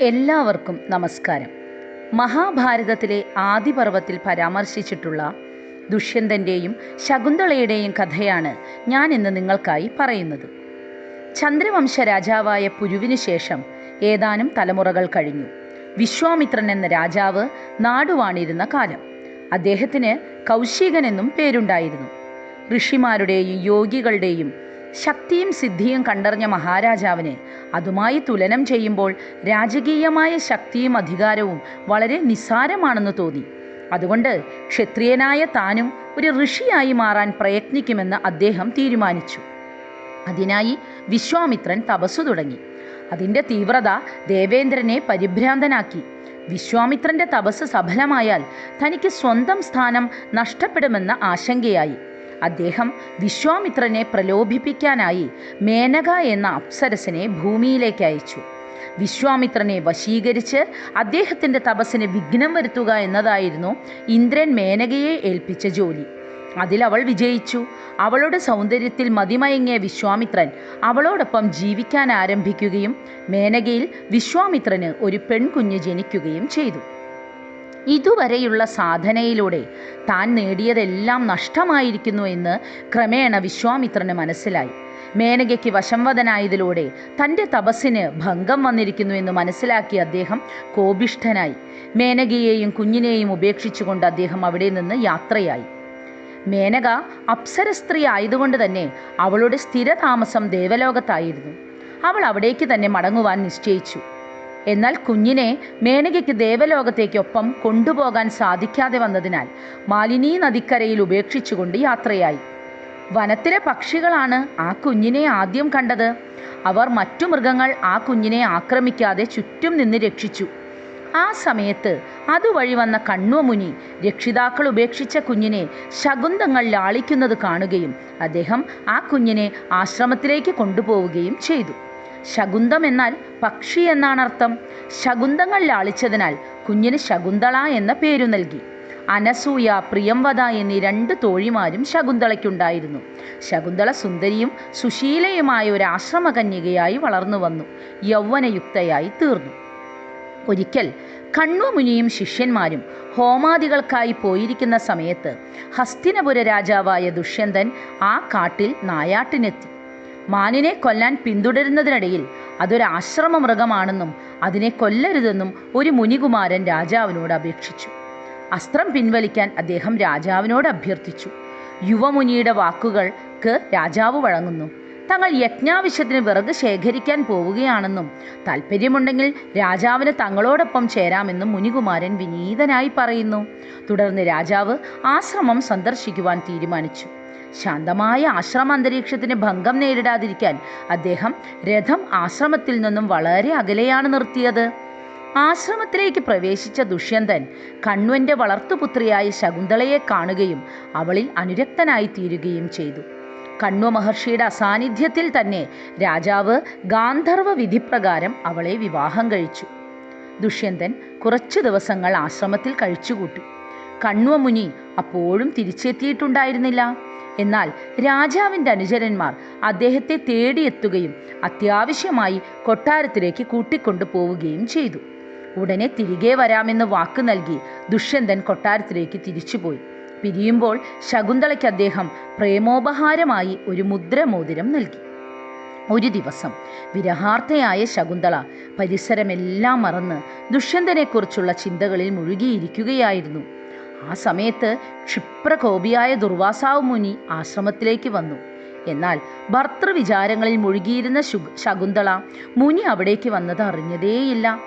എല്ലാവർക്കും നമസ്കാരം. മഹാഭാരതത്തിലെ ആദിപർവത്തിൽ പരാമർശിച്ചിട്ടുള്ള ദുഷ്യന്തന്റെയും ശകുന്തളയുടെയും കഥയാണ് ഞാൻ ഇന്ന് നിങ്ങൾക്കായി പറയുന്നത്. ചന്ദ്രവംശ രാജാവായ പുരുവിനു ശേഷം ഏതാനും തലമുറകൾ കഴിഞ്ഞു. വിശ്വാമിത്രൻ എന്ന രാജാവ് നാടുവാണിരുന്ന കാലം. അദ്ദേഹത്തിന് കൗശികൻ എന്നും പേരുണ്ടായിരുന്നു. ഋഷിമാരുടെയും യോഗികളുടെയും ശക്തിയും സിദ്ധിയും കണ്ടറിഞ്ഞ മഹാരാജാവിനെ അതുമായി തുലനം ചെയ്യുമ്പോൾ രാജകീയമായ ശക്തിയും അധികാരവും വളരെ നിസ്സാരമാണെന്ന് തോന്നി. അതുകൊണ്ട് ക്ഷത്രിയനായ താനും ഒരു ഋഷിയായി മാറാൻ പ്രയത്നിക്കുമെന്ന് അദ്ദേഹം തീരുമാനിച്ചു. അതിനായി വിശ്വാമിത്രൻ തപസ്സു തുടങ്ങി. അതിന്റെ തീവ്രത ദേവേന്ദ്രനെ പരിഭ്രാന്തനാക്കി. വിശ്വാമിത്രന്റെ തപസ് സഫലമായാൽ തനിക്ക് സ്വന്തം സ്ഥാനം നഷ്ടപ്പെടുമെന്ന ആശങ്കയായി. അദ്ദേഹം വിശ്വാമിത്രനെ പ്രലോഭിപ്പിക്കാനായി മേനക എന്ന അപ്സരസിനെ ഭൂമിയിലേക്ക് അയച്ചു. വിശ്വാമിത്രനെ വശീകരിച്ച് അദ്ദേഹത്തിന്റെ തപസ്സിന് വിഘ്നം വരുത്തുക എന്നതായിരുന്നു ഇന്ദ്രൻ മേനകയെ ഏൽപ്പിച്ച ജോലി. അതിലവൾ വിജയിച്ചു. അവളുടെ സൗന്ദര്യത്തിൽ മതിമയങ്ങിയ വിശ്വാമിത്രൻ അവളോടൊപ്പം ജീവിക്കാൻ ആരംഭിക്കുകയും മേനകയിൽ വിശ്വാമിത്രന് ഒരു പെൺകുഞ്ഞ് ജനിക്കുകയും ചെയ്തു. ഇതുവരെയുള്ള സാധനയിലൂടെ താൻ നേടിയതെല്ലാം നഷ്ടമായിരിക്കുന്നു എന്ന് ക്രമേണ വിശ്വാമിത്രന് മനസ്സിലായി. മേനകയ്ക്ക് വശംവദനായതിലൂടെ തന്റെ തപസ്സിന് ഭംഗം വന്നിരിക്കുന്നു എന്ന് മനസ്സിലാക്കിയ അദ്ദേഹം കോപിഷ്ഠനായി. മേനകയെയും കുഞ്ഞിനെയും ഉപേക്ഷിച്ചുകൊണ്ട് അദ്ദേഹം അവിടെ നിന്ന് യാത്രയായി. മേനക അപ്സര സ്ത്രീ ആയതുകൊണ്ട് തന്നെ അവളുടെ സ്ഥിരതാമസം ദേവലോകത്തായിരുന്നു. അവൾ അവിടേക്ക് തന്നെ മടങ്ങുവാൻ നിശ്ചയിച്ചു. എന്നാൽ കുഞ്ഞിനെ മേനകയ്ക്ക് ദേവലോകത്തേക്കൊപ്പം കൊണ്ടുപോകാൻ സാധിക്കാതെ വന്നതിനാൽ മാലിനി നദിക്കരയിൽ ഉപേക്ഷിച്ചുകൊണ്ട് യാത്രയായി. വനത്തിലെ പക്ഷികളാണ് ആ കുഞ്ഞിനെ ആദ്യം കണ്ടത്. അവർ മറ്റു മൃഗങ്ങൾ ആ കുഞ്ഞിനെ ആക്രമിക്കാതെ ചുറ്റും നിന്ന് രക്ഷിച്ചു. ആ സമയത്ത് അതുവഴി വന്ന കണ്ണുമുനി രക്ഷിതാക്കൾ ഉപേക്ഷിച്ച കുഞ്ഞിനെ ശകുന്തങ്ങൾ ലാളിക്കുന്നത് കാണുകയും അദ്ദേഹം ആ കുഞ്ഞിനെ ആശ്രമത്തിലേക്ക് കൊണ്ടുപോവുകയും ചെയ്തു. ശകുന്തം എന്നാൽ പക്ഷി എന്നാണ് അർത്ഥം ശകുന്തങ്ങൾ ലാളിച്ചതിനാൽ കുഞ്ഞിന് ശകുന്തള എന്ന പേരു നൽകി. അനസൂയ പ്രിയംവദ എന്നീ രണ്ട് തോഴിമാരും ശകുന്തളയ്ക്കുണ്ടായിരുന്നു. ശകുന്തള സുന്ദരിയും സുശീലയുമായ ഒരു ആശ്രമകന്യകയായി വളർന്നു വന്നു. യൗവനയുക്തയായി തീർന്നു. ഒരിക്കൽ കണ്വമുനിയും ശിഷ്യന്മാരും ഹോമാദികൾക്കായി പോയിരിക്കുന്ന സമയത്ത് ഹസ്തിനപുര രാജാവായ ദുഷ്യന്തൻ ആ കാട്ടിൽ നായാട്ടിനെത്തി. മാനിനെ കൊല്ലാൻ പിന്തുടരുന്നതിനിടയിൽ അതൊരാശ്രമ മൃഗമാണെന്നും അതിനെ കൊല്ലരുതെന്നും ഒരു മുനികുമാരൻ രാജാവിനോട് അപേക്ഷിച്ചു. അസ്ത്രം പിൻവലിക്കാൻ അദ്ദേഹം രാജാവിനോട് അഭ്യർത്ഥിച്ചു. യുവമുനിയുടെ വാക്കുകൾക്ക് രാജാവ് വഴങ്ങുന്നു. തങ്ങൾ യജ്ഞാവശ്യത്തിന് വിറക് ശേഖരിക്കാൻ പോവുകയാണെന്നും താല്പര്യമുണ്ടെങ്കിൽ രാജാവിന് തങ്ങളോടൊപ്പം ചേരാമെന്നും മുനികുമാരൻ വിനീതനായി പറയുന്നു. തുടർന്ന് രാജാവ് ആശ്രമം സന്ദർശിക്കുവാൻ തീരുമാനിച്ചു. ശാന്തമായ ആശ്രമ അന്തരീക്ഷത്തിന് ഭംഗം നേരിടാതിരിക്കാൻ അദ്ദേഹം രഥം ആശ്രമത്തിൽ നിന്നും വളരെ അകലെയാണ് നിർത്തിയത്. ആശ്രമത്തിലേക്ക് പ്രവേശിച്ച ദുഷ്യന്തൻ കണ്വന്റെ വളർത്തുപുത്രിയായ ശകുന്തളയെ കാണുകയും അവളിൽ അനുരക്തനായി തീരുകയും ചെയ്തു. കണ്വ മഹർഷിയുടെ അസാന്നിധ്യത്തിൽ തന്നെ രാജാവ് ഗാന്ധർവ വിധിപ്രകാരം അവളെ വിവാഹം കഴിച്ചു. ദുഷ്യന്തൻ കുറച്ചു ദിവസങ്ങൾ ആശ്രമത്തിൽ കഴിച്ചുകൂട്ടി. കണ്വമുനി അപ്പോഴും തിരിച്ചെത്തിയിട്ടുണ്ടായിരുന്നില്ല. എന്നാൽ രാജാവിന്റെ അനുചരന്മാർ അദ്ദേഹത്തെ തേടിയെത്തുകയും അത്യാവശ്യമായി കൊട്ടാരത്തിലേക്ക് കൂട്ടിക്കൊണ്ടു പോവുകയും ചെയ്തു. ഉടനെ തിരികെ വരാമെന്ന് വാക്ക് നൽകി ദുഷ്യന്തൻ കൊട്ടാരത്തിലേക്ക് തിരിച്ചുപോയി. പിരിയുമ്പോൾ ശകുന്തളയ്ക്ക് അദ്ദേഹം പ്രേമോപഹാരമായി ഒരു മുദ്രമോതിരം നൽകി. ഒരു ദിവസം വിരഹാർത്ഥയായ ശകുന്തള പരിസരമെല്ലാം മറന്ന് ദുഷ്യന്തനെക്കുറിച്ചുള്ള ചിന്തകളിൽ മുഴുകിയിരിക്കുകയായിരുന്നു. ആ സമയത്ത് ക്ഷിപ്രകോപിയായ ദുർവാസാവ് മുനി ആശ്രമത്തിലേക്ക് വന്നു. എന്നാൽ ഭർത്തൃവിചാരങ്ങളിൽ മുഴുകിയിരുന്ന ശകുന്തള മുനി അവിടേക്ക് വന്നത് അറിഞ്ഞതേയില്ല.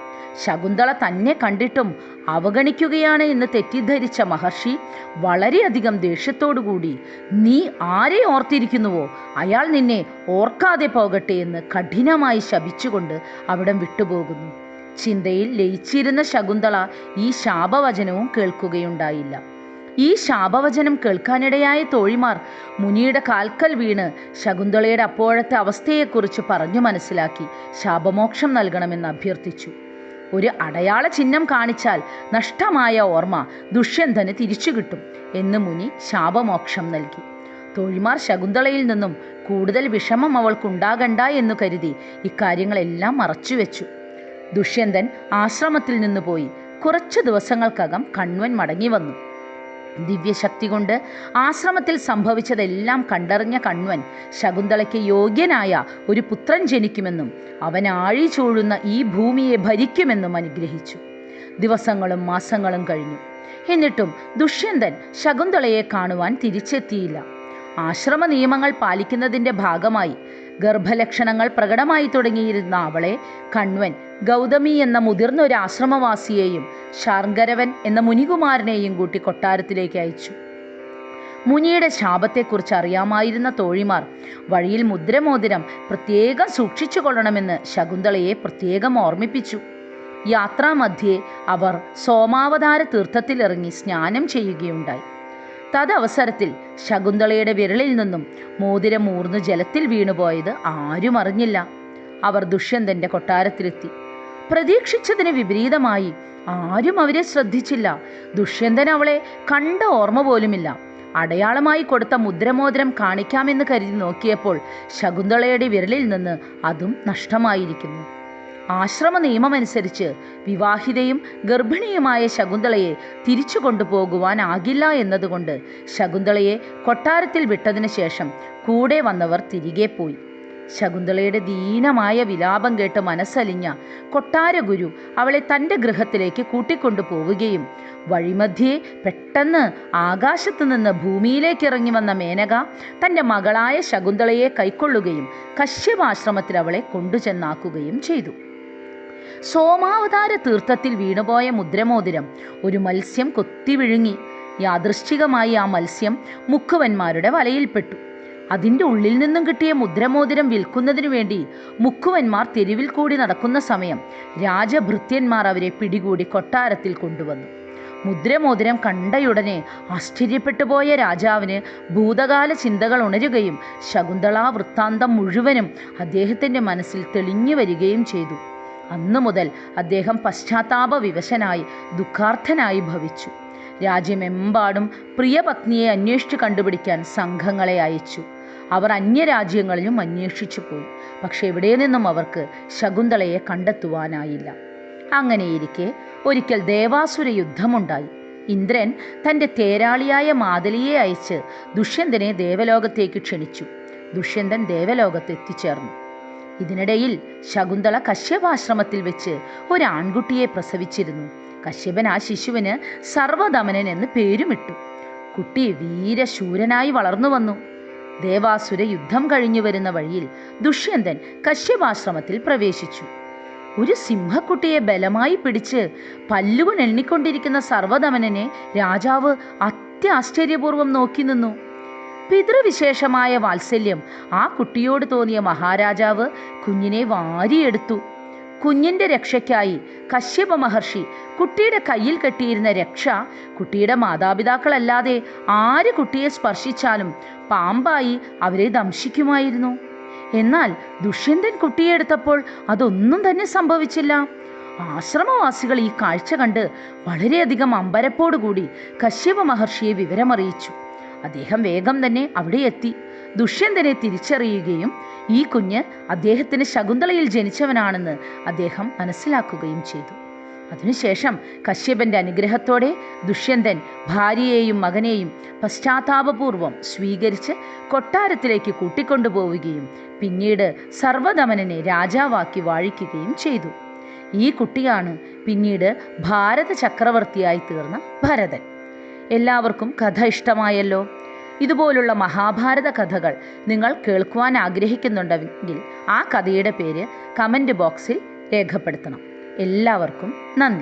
ശകുന്തള തന്നെ കണ്ടിട്ടും അവഗണിക്കുകയാണ് എന്ന് തെറ്റിദ്ധരിച്ച മഹർഷി വളരെയധികം ദേഷ്യത്തോടുകൂടി നീ ആരെ ഓർത്തിരിക്കുന്നുവോ? അയാൾ നിന്നെ ഓർക്കാതെ പോകട്ടെ എന്ന് കഠിനമായി ശപിച്ചുകൊണ്ട് അവിടം വിട്ടുപോകുന്നു. ചിന്തയിൽ ലയിച്ചിരുന്ന ശകുന്തള ഈ ശാപവചനവും കേൾക്കുകയുണ്ടായില്ല. ഈ ശാപവചനം കേൾക്കാനിടയായ തോഴിമാർ മുനിയുടെ കാൽക്കൽ വീണ് ശകുന്തളയുടെ അപ്പോഴത്തെ അവസ്ഥയെക്കുറിച്ച് പറഞ്ഞു മനസ്സിലാക്കി ശാപമോക്ഷം നൽകണമെന്ന് അഭ്യർത്ഥിച്ചു. ഒരു അടയാള ചിഹ്നം കാണിച്ചാൽ നഷ്ടമായ ഓർമ്മ ദുഷ്യന്തന് തിരിച്ചു കിട്ടും എന്ന് മുനി ശാപമോക്ഷം നൽകി. തോഴിമാർ ശകുന്തളയിൽ നിന്നും കൂടുതൽ വിഷമം അവൾക്കുണ്ടാകണ്ട എന്നു കരുതി ഇക്കാര്യങ്ങളെല്ലാം മറച്ചുവെച്ചു. ദുഷ്യന്തൻ ആശ്രമത്തിൽ നിന്ന് പോയി കുറച്ചു ദിവസങ്ങൾക്കകം കണ്വൻ മടങ്ങി വന്നു. ദിവ്യശക്തി കൊണ്ട് ആശ്രമത്തിൽ സംഭവിച്ചതെല്ലാം കണ്ടറിഞ്ഞ കണ്വൻ ശകുന്തളയ്ക്ക് യോഗ്യനായ ഒരു പുത്രൻ ജനിക്കുമെന്നും അവൻ ആഴി ചൂഴുന്ന ഈ ഭൂമിയെ ഭരിക്കുമെന്നും അനുഗ്രഹിച്ചു. ദിവസങ്ങളും മാസങ്ങളും കഴിഞ്ഞു. എന്നിട്ടും ദുഷ്യന്തൻ ശകുന്തളയെ കാണുവാൻ തിരിച്ചെത്തിയില്ല. ആശ്രമ നിയമങ്ങൾ പാലിക്കുന്നതിന്റെ ഭാഗമായി ഗർഭലക്ഷണങ്ങൾ പ്രകടമായി തുടങ്ങിയിരുന്ന അവളെ കണ്വൻ ഗൗതമി എന്ന മുതിർന്ന ഒരു ആശ്രമവാസിയെയും ശാർങ്കരവൻ എന്ന മുനികുമാരനെയും കൂട്ടി കൊട്ടാരത്തിലേക്ക് അയച്ചു. മുനിയുടെ ശാപത്തെക്കുറിച്ച് അറിയാമായിരുന്ന തോഴിമാർ വഴിയിൽ മുദ്രമോതിരം പ്രത്യേകം സൂക്ഷിച്ചു കൊള്ളണമെന്ന് ശകുന്തളയെ പ്രത്യേകം ഓർമ്മിപ്പിച്ചു. യാത്രാമധ്യേ അവർ സോമാവതാര തീർത്ഥത്തിലിറങ്ങി സ്നാനം ചെയ്യുകയുണ്ടായി. തദവസരത്തിൽ ശകുന്തളയുടെ വിരലിൽ നിന്നും മോതിരം ഊർന്നു ജലത്തിൽ വീണുപോയത് ആരും അറിഞ്ഞില്ല. അവർ ദുഷ്യന്തന്റെ കൊട്ടാരത്തിലെത്തി. പ്രതീക്ഷിച്ചതിന് വിപരീതമായി ആരും അവരെ ശ്രദ്ധിച്ചില്ല. ദുഷ്യന്തൻ അവളെ കണ്ട ഓർമ്മ പോലുമില്ല. അടയാളമായി കൊടുത്ത മുദ്രമോതിരം കാണിക്കാമെന്ന് കരുതി നോക്കിയപ്പോൾ ശകുന്തളയുടെ വിരലിൽ നിന്ന് അതും നഷ്ടമായിരിക്കുന്നു. ആശ്രമ നിയമമനുസരിച്ച് വിവാഹിതയും ഗർഭിണിയുമായ ശകുന്തളയെ തിരിച്ചു കൊണ്ടുപോകുവാനാകില്ല എന്നതുകൊണ്ട് ശകുന്തളയെ കൊട്ടാരത്തിൽ വിട്ടതിനു ശേഷം കൂടെ വന്നവർ തിരികെ പോയി. ശകുന്തളയുടെ ദീനമായ വിലാപം കേട്ട് മനസ്സലിഞ്ഞ കൊട്ടാരഗുരു അവളെ തന്റെ ഗൃഹത്തിലേക്ക് കൂട്ടിക്കൊണ്ടു പോവുകയും വഴിമധ്യേ പെട്ടെന്ന് ആകാശത്തു നിന്ന് ഭൂമിയിലേക്ക് ഇറങ്ങി വന്ന മേനക തന്റെ മകളായ ശകുന്തളയെ കൈക്കൊള്ളുകയും കശ്യപാശ്രമത്തിൽ അവളെ കൊണ്ടുചെന്നാക്കുകയും ചെയ്തു. സോമാവതാര തീർത്ഥത്തിൽ വീണുപോയ മുദ്രമോതിരം ഒരു മത്സ്യം കൊത്തി വിഴുങ്ങി. യാദൃശ്ചികമായി ആ മത്സ്യം മുക്കുവന്മാരുടെ വലയിൽപ്പെട്ടു. അതിന്റെ ഉള്ളിൽ നിന്നും കിട്ടിയ മുദ്രമോതിരം വിൽക്കുന്നതിനു വേണ്ടി മുക്കുവന്മാർ തെരുവിൽ കൂടി നടക്കുന്ന സമയം രാജഭൃത്യന്മാർ അവരെ പിടികൂടി കൊട്ടാരത്തിൽ കൊണ്ടുവന്നു. മുദ്രമോതിരം കണ്ടയുടനെ ആശ്ചര്യപ്പെട്ടു പോയ രാജാവിന് ഭൂതകാല ചിന്തകൾ ഉണരുകയും ശകുന്തളാ വൃത്താന്തം മുഴുവനും അദ്ദേഹത്തിന്റെ മനസ്സിൽ തെളിഞ്ഞു വരികയും ചെയ്തു. അന്നു മുതൽ അദ്ദേഹം പശ്ചാത്താപ വിവശനായി ദുഃഖാർത്ഥനായി ഭവിച്ചു. രാജ്യമെമ്പാടും പ്രിയപത്നിയെ അന്വേഷിച്ചു കണ്ടുപിടിക്കാൻ സംഘങ്ങളെ അയച്ചു. അവർ അന്യരാജ്യങ്ങളിലും അന്വേഷിച്ചു പോയി. പക്ഷെ എവിടെ നിന്നും അവർക്ക് ശകുന്തളയെ കണ്ടെത്തുവാനായില്ല. അങ്ങനെയിരിക്കെ ഒരിക്കൽ ദേവാസുര യുദ്ധമുണ്ടായി. ഇന്ദ്രൻ തന്റെ തേരാളിയായ മാതലിയെ അയച്ച് ദുഷ്യന്തനെ ദേവലോകത്തേക്ക് ക്ഷണിച്ചു. ദുഷ്യന്തൻ ദേവലോകത്ത് എത്തിച്ചേർന്നു ഇതിനിടയിൽ ശകുന്തള കശ്യപാശ്രമത്തിൽ വെച്ച് ഒരു ആൺകുട്ടിയെ പ്രസവിച്ചിരുന്നു. കശ്യപൻ ആ ശിശുവിന് സർവദമനൻ എന്ന് പേരുമിട്ടു. കുട്ടി വീരശൂരനായി വളർന്നു വന്നു. ദേവാസുര യുദ്ധം കഴിഞ്ഞു വരുന്ന വഴിയിൽ ദുഷ്യന്തൻ കശ്യപാശ്രമത്തിൽ പ്രവേശിച്ചു. ഒരു സിംഹക്കുട്ടിയെ ബലമായി പിടിച്ച് പല്ലുകൾ എണ്ണിക്കൊണ്ടിരിക്കുന്ന സർവദമനനെ രാജാവ് അത്യാശ്ചര്യപൂർവം നോക്കി നിന്നു. പിതൃവിശേഷമായ വാത്സല്യം. ആ കുട്ടിയോട് തോന്നിയ മഹാരാജാവ് കുഞ്ഞിനെ വാരിയെടുത്തു. കുഞ്ഞിന്റെ രക്ഷയ്ക്കായി കശ്യപ മഹർഷി കുട്ടിയുടെ കയ്യിൽ കെട്ടിയിരുന്ന രക്ഷ കുട്ടിയുടെ മാതാപിതാക്കളല്ലാതെ ആര് കുട്ടിയെ സ്പർശിച്ചാലും പാമ്പായി അവരെ ദംശിക്കുമായിരുന്നു. എന്നാൽ ദുഷ്യന്തൻ കുട്ടിയെടുത്തപ്പോൾ അതൊന്നും തന്നെ സംഭവിച്ചില്ല. ആശ്രമവാസികൾ ഈ കാഴ്ച കണ്ട് വളരെയധികം അമ്പരപ്പോടുകൂടി കശ്യപ മഹർഷിയെ വിവരമറിയിച്ചു. അദ്ദേഹം വേഗം തന്നെ അവിടെ എത്തി. ദുഷ്യന്തനെ തിരിച്ചറിയുകയും ഈ കുഞ്ഞ് അദ്ദേഹത്തിന് ശകുന്തളയിൽ ജനിച്ചവനാണെന്ന് അദ്ദേഹം മനസ്സിലാക്കുകയും ചെയ്തു. അതിനുശേഷം കശ്യപന്റെ അനുഗ്രഹത്തോടെ ദുഷ്യന്തൻ ഭാര്യയെയും മകനെയും പശ്ചാത്താപപൂർവം സ്വീകരിച്ച് കൊട്ടാരത്തിലേക്ക് കൂട്ടിക്കൊണ്ടുപോവുകയും പിന്നീട് സർവദമനനെ രാജാവാക്കി വാഴിക്കുകയും ചെയ്തു. ഈ കുട്ടിയാണ് പിന്നീട് ഭാരത ചക്രവർത്തിയായി തീർന്ന ഭരതൻ. എല്ലാവർക്കും കഥ ഇഷ്ടമായല്ലോ. ഇതുപോലുള്ള മഹാഭാരത കഥകൾ നിങ്ങൾ കേൾക്കുവാൻ ആഗ്രഹിക്കുന്നുണ്ടെങ്കിൽ ആ കഥയുടെ പേര് കമന്റ് ബോക്സിൽ രേഖപ്പെടുത്തണം. എല്ലാവർക്കും നന്ദി.